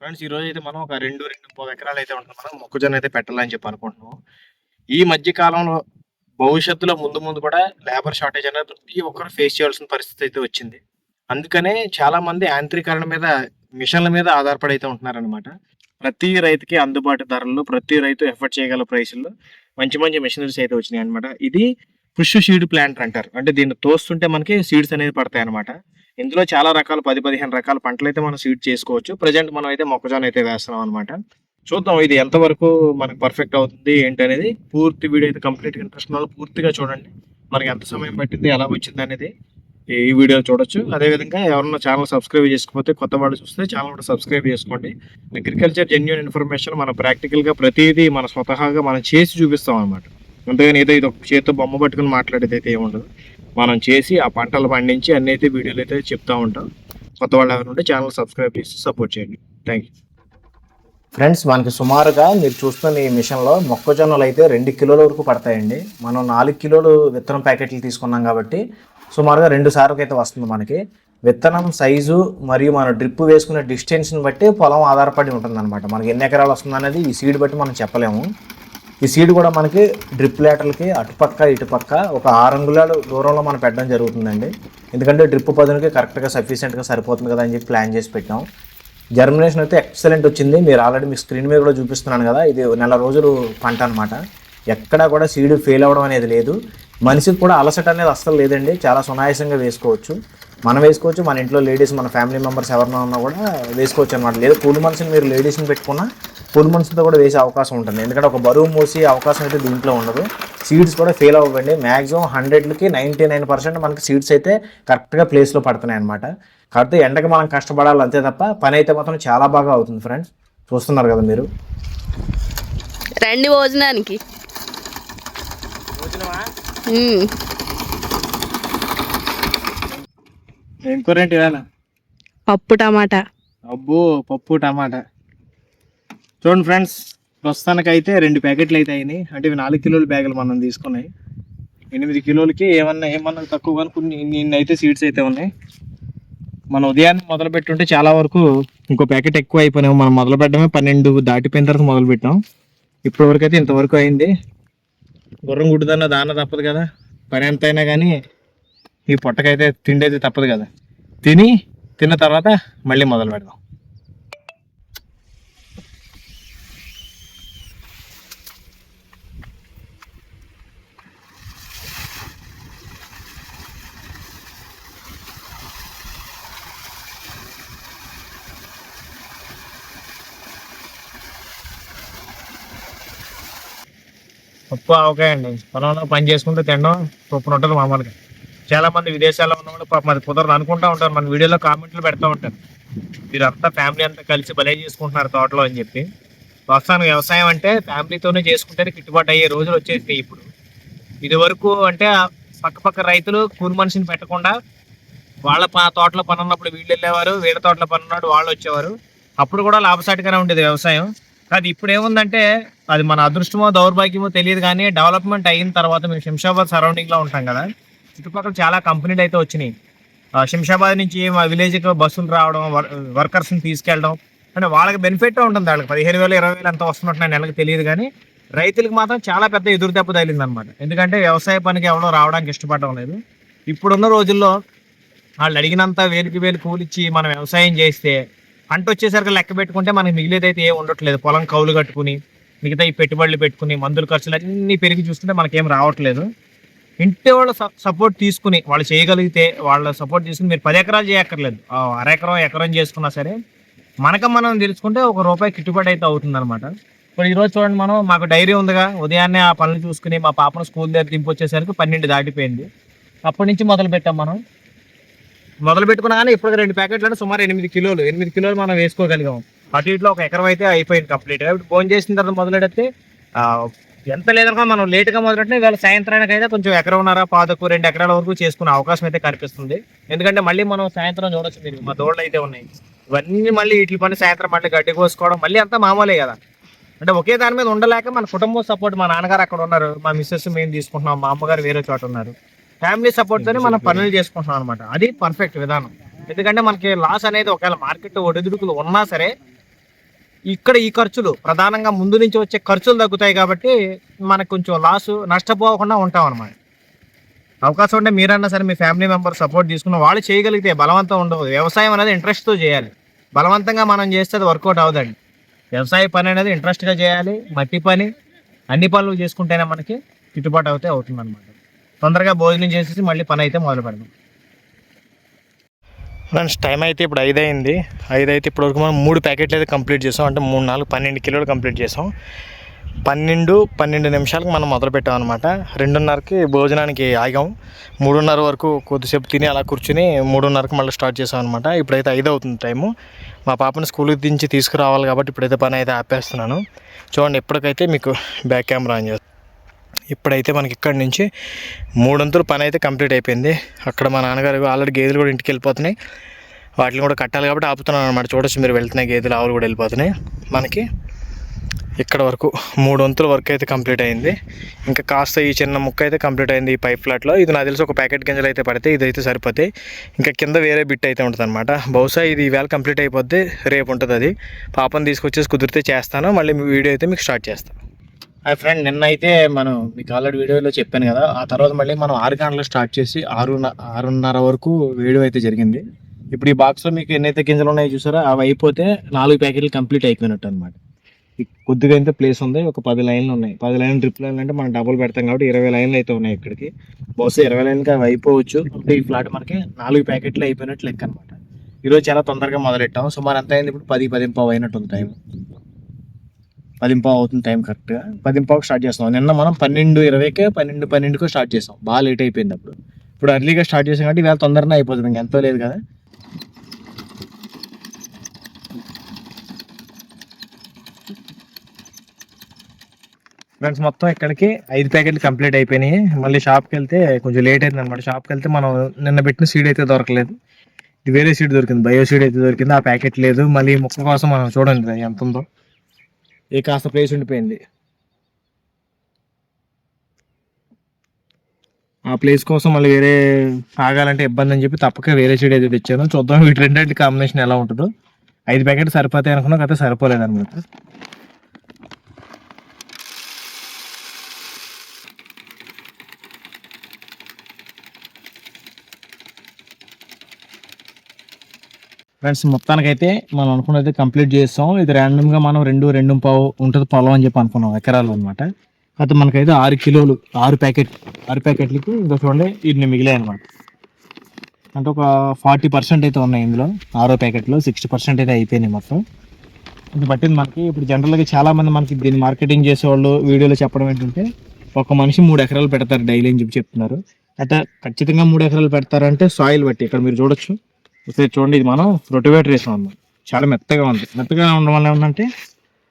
Friends ఈ రోజు అయితే మనం ఒక రెండు రెండు మూడు ఎకరాలు అయితే ఉంటుంది మనం మొక్కజొన్న అయితే పెట్టాలని చెప్పి అనుకుంటున్నాం. ఈ మధ్య కాలంలో భవిష్యత్తులో ముందు ముందు కూడా లేబర్ షార్టేజ్ అనేది ప్రతి ఒక్కరు ఫేస్ చేయాల్సిన పరిస్థితి అయితే వచ్చింది. అందుకనే చాలా మంది యాంత్రీకరణ మీద మిషన్ల మీద ఆధారపడి అయితే ఉంటున్నారనమాట ప్రతి రైతుకి అందుబాటు ధరల్లో ప్రతి రైతు ఎఫర్ట్ చేయగల ప్రైసుల్లో మంచి మంచి మిషనరీస్ అయితే వచ్చినాయి అనమాట ఇది పుష్ సీడ్ ప్లాంట్ అంటారు. అంటే దీన్ని తోస్తుంటే మనకి సీడ్స్ అనేది పడతాయి అనమాట ఇందులో చాలా రకాల పది పదిహేను రకాల పంటలు అయితే మనం సీడ్ చేసుకోవచ్చు. ప్రజెంట్ మనం అయితే మొక్కజొన్న అయితే వేస్తున్నాం అనమాట చూద్దాం ఇది ఎంతవరకు మనకు పర్ఫెక్ట్ అవుతుంది ఏంటి అనేది. పూర్తి వీడియో అయితే కంప్లీట్ ఇంట్రెస్ట్ వాళ్ళు పూర్తిగా చూడండి. మనకి ఎంత సమయం పట్టింది ఎలా వచ్చింది అనేది ఈ వీడియో చూడొచ్చు. అదేవిధంగా ఎవరన్నా ఛానల్ సబ్స్క్రైబ్ చేసుకోకపోతే కొత్త వాళ్ళు చూస్తే ఛానల్ కూడా సబ్స్క్రైబ్ చేసుకోండి. అగ్రికల్చర్ జెన్యున్ ఇన్ఫర్మేషన్ మన ప్రాక్టికల్గా ప్రతిదీ మన స్వతహాగా మనం చేసి చూపిస్తాం అనమాట అంతేగాని ఏదో ఇది ఒక చేతితో బొమ్మ పట్టుకుని మాట్లాడేది అయితే ఏముండదు. మనం చేసి ఆ పంటలు పండించి అన్ని అయితే వీడియోలు అయితే చెప్తా ఉంటాం. కొత్త వాళ్ళు ఎవరు ఉంటే ఛానల్ సబ్స్క్రైబ్ చేసి సపోర్ట్ చేయండి. థ్యాంక్ యూ ఫ్రెండ్స్ మనకి సుమారుగా మీరు చూస్తున్న ఈ మిషన్లో మొక్కజొన్నలు అయితే రెండు కిలోల వరకు పడతాయండి. మనం నాలుగు కిలోలు విత్తనం ప్యాకెట్లు తీసుకున్నాం కాబట్టి సుమారుగా రెండు సార్లు అయితే వస్తుంది మనకి. విత్తనం సైజు మరియు మన డ్రిప్ వేసుకునే డిస్టెన్స్ని బట్టి పొలం ఆధారపడి ఉంటుంది అనమాట మనకి ఎన్ని ఎకరాలు వస్తుంది అనేది ఈ సీడ్ బట్టి మనం చెప్పలేము. ఈ సీడ్ కూడా మనకి డ్రిప్ లేటర్లకి అటుపక్క ఇటుపక్క ఒక ఆరు అంగుళాలు దూరంలో మనం పెట్టడం జరుగుతుందండి. ఎందుకంటే డ్రిప్ పదునికి కరెక్ట్గా సఫిషియెంట్గా సరిపోతుంది కదా అని చెప్పి ప్లాన్ చేసి పెట్టాం. జర్మినేషన్ అయితే ఎక్సలెంట్ వచ్చింది. మీరు ఆల్రెడీ మీ స్క్రీన్ మీద కూడా చూపిస్తున్నాను కదా ఇది నెల రోజులు పంట అనమాట ఎక్కడా కూడా సీడ్ ఫెయిల్ అవ్వడం అనేది లేదు. మనిషికి కూడా అలసట అనేది అస్సలు లేదండి. చాలా సునాయాసంగా వేసుకోవచ్చు. మనం వేసుకోవచ్చు మన ఇంట్లో లేడీస్ మన ఫ్యామిలీ మెంబర్స్ ఎవరినైనా ఉన్నా కూడా వేసుకోవచ్చు అనమాట లేదు కూలి మనిషిని మీరు లేడీస్ని పెట్టుకున్నా కూలి మనిషితో కూడా వేసే అవకాశం ఉంటుంది. ఎందుకంటే ఒక బరువు మోసి అవకాశం అయితే దీంట్లో ఉండదు. సీడ్స్ కూడా ఫెయిల్ అవ్వండి. మ్యాక్సిమం హండ్రెడ్లకి నైంటీ నైన్ పర్సెంట్ మనకి సీడ్స్ అయితే కరెక్ట్గా ప్లేస్లో పడుతున్నాయి అనమాట కాకపోతే ఎండకి మనం కష్టపడాలి అంతే తప్ప పని అయితే మాత్రం చాలా బాగా అవుతుంది ఫ్రెండ్స్. చూస్తున్నారు కదా మీరు? రండి భోజనానికి. ఏం పప్పు టమాటా. అబ్బో పప్పు టమాటా. చూడండి ఫ్రెండ్స్ ప్రస్తుతానికి అయితే రెండు ప్యాకెట్లు అయితే అయినాయి. అంటే ఇవి నాలుగు కిలోల బ్యాగులు మనం తీసుకున్నాయి. ఎనిమిది కిలోలకి ఏమన్నా ఏమన్నా తక్కువ కానీ కొన్ని ఇన్ని అయితే సీడ్స్ అయితే ఉన్నాయి. మనం ఉదయాన్నే మొదలు పెట్టుంటే చాలా వరకు ఇంకో ప్యాకెట్ ఎక్కువ అయిపోయినాము మనం మొదలు పెట్టడమే పన్నెండు దాటిపోయిన తర్వాత మొదలు పెట్టాం. ఇప్పటి వరకు అయితే ఇంతవరకు అయింది. గుర్రం గుడ్డుదన్న దాన తప్పదు కదా. పని ఎంతైనా కానీ ఈ పొట్టకైతే తిండి అయితే తప్పదు కదా. తిని తిన్న తర్వాత మళ్ళీ మొదలు పెడదాం. పప్పు ఆవకాయ అండి. పొలంలో పని చేసుకుంటూ తినడం పప్పు ఉంటుంది మామూలుగా. చాలా మంది విదేశాల్లో ఉన్న వాళ్ళు పాపం అది కుదరదు అనుకుంటా ఉంటారు. మన వీడియోలో కామెంట్లు పెడతా ఉంటారు. మీరు అంతా ఫ్యామిలీ అంతా కలిసి భలే చేసుకుంటున్నారు తోటలో అని చెప్పి. వాస్తవానికి వ్యవసాయం అంటే ఫ్యామిలీతోనే చేసుకుంటేనే గిట్టుబాటు అయ్యే రోజులు వచ్చేసినాయి ఇప్పుడు. ఇది వరకు అంటే పక్కపక్క పక్క పక్క రైతులు కూలి మనిషిని పెట్టకుండా వాళ్ళ తోటలో పని ఉన్నప్పుడు వీళ్ళు వెళ్ళేవారు వీళ్ళ తోటలో పని ఉన్నప్పుడు వాళ్ళు వచ్చేవారు. అప్పుడు కూడా లాభసాటిగానే ఉండేది వ్యవసాయం. అది ఇప్పుడు ఏముందంటే అది మన అదృష్టమో దౌర్భాగ్యమో తెలియదు కానీ డెవలప్మెంట్ అయిన తర్వాత మేము శంషాబాద్ సరౌండింగ్లో ఉంటాం కదా. చుట్టుపక్కల చాలా కంపెనీలు అయితే వచ్చినాయి. శంషాబాద్ నుంచి మా విలేజ్కి బస్సులు రావడం వర్కర్స్ని తీసుకెళ్ళడం అంటే వాళ్ళకి బెనిఫిట్ ఉంటుంది వాళ్ళకి. పదిహేను వేలు ఇరవై వేలు ఎంత వస్తున్నట్టు నెలకు తెలియదు కానీ రైతులకు మాత్రం చాలా పెద్ద ఎదురు దెబ్బ తగిలింది అనమాట ఎందుకంటే వ్యవసాయ పనికి ఎవరో రావడానికి ఇష్టపడడం లేదు. ఇప్పుడున్న రోజుల్లో వాళ్ళు అడిగినంత వేలికి వేలు కూలిచ్చి మనం వ్యవసాయం చేస్తే పంట వచ్చేసరికి లెక్క పెట్టుకుంటే మనకి మిగిలేదైతే అయితే ఏం ఉండట్లేదు. పొలం కౌలు కట్టుకుని మిగతా ఈ పెట్టుబడులు పెట్టుకుని మందుల ఖర్చులు అన్నీ పెరిగి చూస్తుంటే మనకేం రావట్లేదు. ఇంటి వాళ్ళ సపోర్ట్ తీసుకుని వాళ్ళు చేయగలిగితే వాళ్ళ సపోర్ట్ తీసుకుని మీరు పది ఎకరాలు చేయక్కర్లేదు. అరెకరం ఎకరం చేసుకున్నా సరే మనక మనం తెలుసుకుంటే ఒక రూపాయి గిట్టుబాటు అయితే అవుతుంది అనమాట ఇప్పుడు ఈరోజు చూడండి మనం మాకు డైరీ ఉందిగా. ఉదయాన్నే ఆ పనులు చూసుకుని మా పాపను స్కూల్ దగ్గర దింపొచ్చేసరికి పన్నెండు దాటిపోయింది. అప్పటి నుంచి మొదలు పెట్టాం మనం. మొదలు పెట్టుకున్నా కానీ ఇప్పుడు రెండు ప్యాకెట్లు అంటే సుమారు ఎనిమిది కిలోలు ఎనిమిది కిలోలు మనం వేసుకోగలిగాం. అటు ఇట్లో ఒక ఎకరం అయితే అయిపోయింది కంప్లీట్ కాబట్టి ఫోన్ చేసిన తర్వాత మొదలెడితే ఎంత లేదనుకో మనం లేట్గా మొదలెట్టినా ఇవాళ సాయంత్రానికి అయితే కొంచెం ఎకరంన్నర పాదకు రెండు ఎకరాల వరకు చేసుకునే అవకాశం అయితే కనిపిస్తుంది. ఎందుకంటే మళ్ళీ మనం సాయంత్రం చూడొచ్చు మీరు మా దోళ్ళు అయితే ఉన్నాయి. ఇవన్నీ మళ్ళీ వీటి పని సాయంత్రం మళ్ళీ గడ్డి కోసుకోవడం మళ్ళీ అంతా మామూలే కదా. అంటే ఒకే దాని మీద ఉండలేక మన కుటుంబం సపోర్ట్ మా నాన్నగారు అక్కడ ఉన్నారు. మా మిస్సెస్ మేము తీసుకుంటున్నాం మా అమ్మగారు వేరే చోట ఉన్నారు. ఫ్యామిలీ సపోర్ట్ తోనే మనం పనులు చేసుకుంటున్నాం అనమాట అది పర్ఫెక్ట్ విధానం. ఎందుకంటే మనకి లాస్ అనేది ఒకవేళ మార్కెట్ ఒడిదుడుకులు ఉన్నా సరే ఇక్కడ ఈ ఖర్చులు ప్రధానంగా ముందు నుంచి వచ్చే ఖర్చులు తగ్గుతాయి కాబట్టి మనకు కొంచెం లాస్ నష్టపోకుండా ఉంటాం అనమాట అవకాశం ఉంటే మీరన్నా సరే మీ ఫ్యామిలీ మెంబర్ సపోర్ట్ తీసుకున్న వాళ్ళు చేయగలిగితే బలవంతం ఉండదు. వ్యవసాయం అనేది ఇంట్రెస్ట్తో చేయాలి. బలవంతంగా మనం చేస్తే అది వర్కౌట్ అవ్వదండి వ్యవసాయ పని అనేది ఇంట్రెస్ట్గా చేయాలి. మట్టి పని అన్ని పనులు చేసుకుంటేనే మనకి గిట్టుబాటు అవుతే అవుతుంది అనమాట తొందరగా భోజనం చేసేసి మళ్ళీ పని అయితే మొదలు పెడదాం. ఫ్రెండ్స్ టైం అయితే ఇప్పుడు ఐదు అయింది ఐదు అయితే ఇప్పటివరకు మనం మూడు ప్యాకెట్లు అయితే కంప్లీట్ చేసాం. అంటే మూడు నాలుగు పన్నెండు కిలోలు కంప్లీట్ చేసాం. పన్నెండు పన్నెండు నిమిషాలకు మనం మొదలుపెట్టాం అనమాట రెండున్నరకి భోజనానికి ఆగాం. మూడున్నర వరకు కొద్దిసేపు తిని అలా కూర్చుని మూడున్నరకు మళ్ళీ స్టార్ట్ చేసాం అనమాట ఇప్పుడైతే ఐదు అవుతుంది టైము. మా పాపని స్కూల్కి దించి తీసుకురావాలి కాబట్టి ఇప్పుడైతే పని అయితే ఆపేస్తున్నాను. చూడండి ఇప్పటికైతే మీకు బ్యాక్ కెమెరా ఆన్ చేస్తాను ఇప్పుడైతే మనకి ఇక్కడి నుంచి మూడొంతులు పని అయితే కంప్లీట్ అయిపోయింది. అక్కడ మా నాన్నగారు ఆల్రెడీ గేదెలు కూడా ఇంటికి వెళ్ళిపోతున్నాయి. వాటిని కూడా కట్టాలి కాబట్టి ఆపుతున్నాను అనమాట చూడొచ్చు మీరు వెళ్తున్నాయి గేదెలు ఆవులు కూడా వెళ్ళిపోతున్నాయి. మనకి ఇక్కడ వరకు మూడు వంతుల వర్క్ అయితే కంప్లీట్ అయింది. ఇంకా కాస్త ఈ చిన్న ముక్క అయితే కంప్లీట్ అయింది ఈ పైప్ ఫ్లాట్లో. ఇది నాకు తెలిసి ఒక ప్యాకెట్ గింజలు అయితే పడితే ఇదైతే సరిపోతాయి. ఇంకా కింద వేరే బిట్ అయితే ఉంటుంది అనమాట బహుశా ఇది ఈవేళ కంప్లీట్ అయిపోద్ది రేపు ఉంటుంది అది పాపని తీసుకొచ్చేసి కుదిరితే చేస్తాను. మళ్ళీ వీడియో అయితే మీకు స్టార్ట్ చేస్తాను. హాయ్ ఫ్రెండ్ నిన్న అయితే మనం మీకు ఆల్రెడీ వీడియోలో చెప్పాను కదా ఆ తర్వాత మళ్ళీ మనం ఆరు గంటలు స్టార్ట్ చేసి ఆరు ఆరున్నర వరకు వీడియో అయితే జరిగింది. ఇప్పుడు ఈ బాక్స్లో మీకు ఎన్నైతే గింజలు ఉన్నాయో చూసారో అవి అయిపోతే నాలుగు ప్యాకెట్లు కంప్లీట్ అయిపోయినట్టు అనమాట కొద్దిగా అయితే ప్లేస్ ఉంది ఒక పది లైన్లు ఉన్నాయి. పది లైన్ ట్రిప్ లైన్లు అంటే మనం డబుల్ పెడతాం కాబట్టి ఇరవై లైన్లు అయితే ఉన్నాయి ఇక్కడికి. బహుశా ఇరవై లైన్కి అవి అయిపోవచ్చు. అంటే ఈ ఫ్లాట్ మనకి నాలుగు ప్యాకెట్లు అయిపోయినట్లు లెక్క అనమాట ఈరోజు చాలా తొందరగా మొదలెట్టాం సుమారు ఎంత అయింది ఇప్పుడు? పది పదింపావు అయినట్టు ఉంది టైం పదింపావు అవుతుంది టైం కరెక్ట్గా పదింపావుకి స్టార్ట్ చేస్తాం నిన్న మనం పన్నెండు ఇరవైకే పన్నెండు పన్నెండుకో స్టార్ట్ చేసాం. బాగా లేట్ అయిపోయింది అప్పుడు. ఇప్పుడు అర్లీగా స్టార్ట్ చేసాం కాబట్టి ఇవాళ తొందరగా అయిపోతుంది. ఇంకా ఎంతో లేదు కదా. ఫ్రెండ్స్ మొత్తం ఇక్కడికి ఐదు ప్యాకెట్లు కంప్లీట్ అయిపోయినాయి. మళ్ళీ షాప్కి వెళ్తే కొంచెం లేట్ అయింది అనమాట షాప్కి వెళ్తే మనం నిన్న పెట్టిన సీడ్ అయితే దొరకలేదు. ఇది వేరే సీడ్ దొరికింది. బయో సీడ్ అయితే దొరికింది. ఆ ప్యాకెట్ లేదు. మళ్ళీ మొక్క కోసం మనం చూడండి అది ఎంత ఉందో. ఇది కాస్త ప్లేస్ ఉండిపోయింది. ఆ ప్లేస్ కోసం మళ్ళీ వేరే ఆగాలంటే ఇబ్బంది అని చెప్పి తప్పక వేరే చెడు అయితే తెచ్చాను చూద్దాం వీటి రెండింటి కాంబినేషన్ ఎలా ఉంటుందో. ఐదు ప్యాకెట్ సరిపోతాయి అనుకున్నా కదా సరిపోలేదు అనమాట ఫ్రెండ్స్ మొత్తానికైతే మనం అనుకున్నది కంప్లీట్ చేస్తాం. ఇది ర్యాండమ్గా మనం రెండు రెండు పావు ఉంటుంది పొలం అని చెప్పి అనుకున్నాం ఎకరాలు అనమాట అయితే మనకైతే ఆరు కిలోలు ఆరు ప్యాకెట్ ఆరు ప్యాకెట్లకి ఇంకా చూడండి ఇన్ని మిగిలాయి అనమాట అంటే ఒక ఫార్టీ పర్సెంట్ అయితే ఉన్నాయి ఇందులో ఆరో ప్యాకెట్లో సిక్స్టీ పర్సెంట్ అయితే అయిపోయినాయి మొత్తం. ఇది పట్టింది మనకి ఇప్పుడు జనరల్గా చాలామంది మనకి దీన్ని మార్కెటింగ్ చేసేవాళ్ళు వీడియోలో చెప్పడం ఏంటంటే ఒక మనిషి మూడు ఎకరాలు పెడతారు డైలీ అని చెప్పి చెప్తున్నారు. అయితే ఖచ్చితంగా మూడు ఎకరాలు పెడతారంటే సాయిల్ బట్టి ఇక్కడ మీరు చూడొచ్చు. ఒకసారి చూడండి ఇది మనం రొటివేటర్ వేసాం అన్నమాట. చాలా మెత్తగా ఉంది. మెత్తగా ఉండడం వల్ల ఏమంటే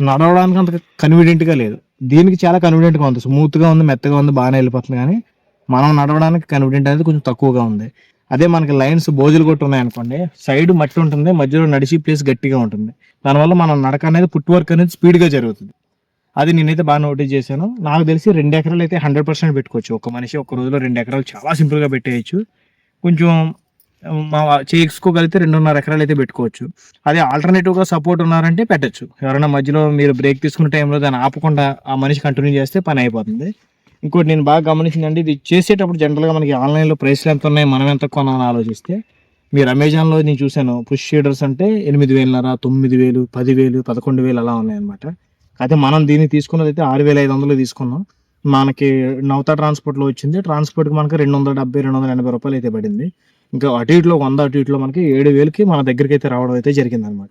నడవడానికి అంత కన్వీనియంట్గా లేదు. దీనికి చాలా కన్వీనియంట్గా ఉంది. స్మూత్గా ఉంది మెత్తగా ఉంది బాగానే వెళ్ళిపోతుంది కానీ మనం నడవడానికి కన్వీనియంట్ అనేది కొంచెం తక్కువగా ఉంది. అదే మనకి లైన్స్ బోజులు కొట్టి ఉన్నాయనుకోండి సైడ్ మట్టి ఉంటుంది మధ్యలో నడిచి ప్లేస్ గట్టిగా ఉంటుంది. దానివల్ల మనం నడక అనేది ఫుట్ వర్క్ అనేది స్పీడ్గా జరుగుతుంది. అది నేనైతే బాగా నోటీస్ చేశాను. నాకు తెలిసి రెండు ఎకరాలు అయితే హండ్రెడ్ పర్సెంట్ పెట్టుకోవచ్చు. ఒక మనిషి ఒక రోజులో రెండు ఎకరాలు చాలా సింపుల్గా పెట్టేయచ్చు. కొంచెం చేసుకోగలిగితే రెండున్నర ఎకరాలు అయితే పెట్టుకోవచ్చు. అదే ఆల్టర్నేటివ్గా సపోర్ట్ ఉన్నారంటే పెట్టచ్చు. ఎవరైనా మధ్యలో మీరు బ్రేక్ తీసుకున్న టైంలో దాన్ని ఆపకుండా ఆ మనిషి కంటిన్యూ చేస్తే పని అయిపోతుంది. ఇంకోటి నేను బాగా గమనించిందంటే ఇది చేసేటప్పుడు జనరల్గా మనకి ఆన్లైన్లో ప్రైస్లు ఎంత ఉన్నాయి మనం ఎంత కొనాలని ఆలోచిస్తే మీరు అమెజాన్లో నేను చూశాను పుష్ షీడర్స్ అంటే ఎనిమిది వేలున్నర తొమ్మిది వేలు పదివేలు పదకొండు వేలు అలా ఉన్నాయన్నమాట. అయితే మనం దీన్ని తీసుకున్నది అయితే ఆరు వేల ఐదు వందలు తీసుకున్నాం. మనకి నౌతా ట్రాన్స్పోర్ట్లో వచ్చింది. ట్రాన్స్పోర్ట్కి మనకి రెండు వందల డెబ్బై రెండు వందల ఎనభై రూపాయలు అయితే పడింది. ఇంకా అటు ఇటులో వంద అటు ఇటులో మనకి ఏడు వేలకి మన దగ్గరికి అయితే రావడం అయితే జరిగింది అనమాట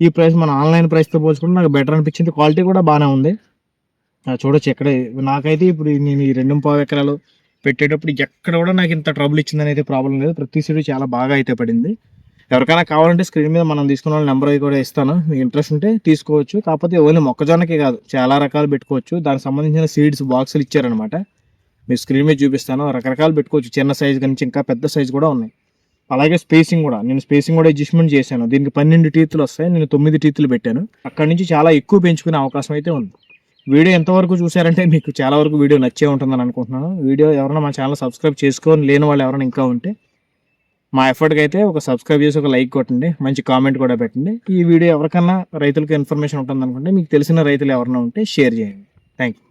ఈ ప్రైస్ మన ఆన్లైన్ ప్రైస్తో పోల్చుకుంటే నాకు బెటర్ అనిపించింది. క్వాలిటీ కూడా బాగానే ఉంది. చూడొచ్చు ఎక్కడ నాకైతే ఇప్పుడు నేను ఈ రెండు పావు ఎకరాలు పెట్టేటప్పుడు ఎక్కడ కూడా నాకు ఇంత ట్రబుల్ ఇచ్చిందని అయితే ప్రాబ్లం లేదు. ప్రతి సీడు చాలా బాగా అయితే పడింది. ఎవరికైనా కావాలంటే స్క్రీన్ మీద మనం తీసుకున్న వాళ్ళ నెంబర్ కూడా ఇస్తాను. మీకు ఇంట్రెస్ట్ ఉంటే తీసుకోవచ్చు. కాకపోతే ఓన్లీ మొక్కజొన్నకే కాదు చాలా రకాలు పెట్టుకోవచ్చు. దానికి సంబంధించిన సీడ్స్ బాక్సులు ఇచ్చారనమాట మీ స్క్రీన్ మీద చూపిస్తాను. రకరకాలు పెట్టుకోవచ్చు. చిన్న సైజ్ నుంచి ఇంకా పెద్ద సైజ్ కూడా ఉన్నాయి. అలాగే స్పేసింగ్ కూడా. నేను స్పేసింగ్ కూడా అడ్జస్ట్మెంట్ చేశాను. దీనికి పన్నెండు టీతులు వస్తాయి. నేను తొమ్మిది టీతులు పెట్టాను. అక్కడి నుంచి చాలా ఎక్కువ పెంచుకునే అవకాశం అయితే ఉంది. వీడియో ఎంతవరకు చూసారంటే మీకు చాలా వరకు వీడియో నచ్చే ఉంటుందని అనుకుంటున్నాను. వీడియో ఎవరైనా మా ఛానల్ సబ్స్క్రైబ్ చేసుకొని లేని వాళ్ళు ఎవరైనా ఇంకా ఉంటే మా ఎఫర్ట్కి అయితే ఒక సబ్స్క్రైబ్ చేసి ఒక లైక్ కొట్టండి. మంచి కామెంట్ కూడా పెట్టండి. ఈ వీడియో ఎవరికన్నా రైతులకు ఇన్ఫర్మేషన్ ఉంటుంది అనుకుంటే మీకు తెలిసిన రైతులు ఎవరైనా ఉంటే షేర్ చేయండి. Thank you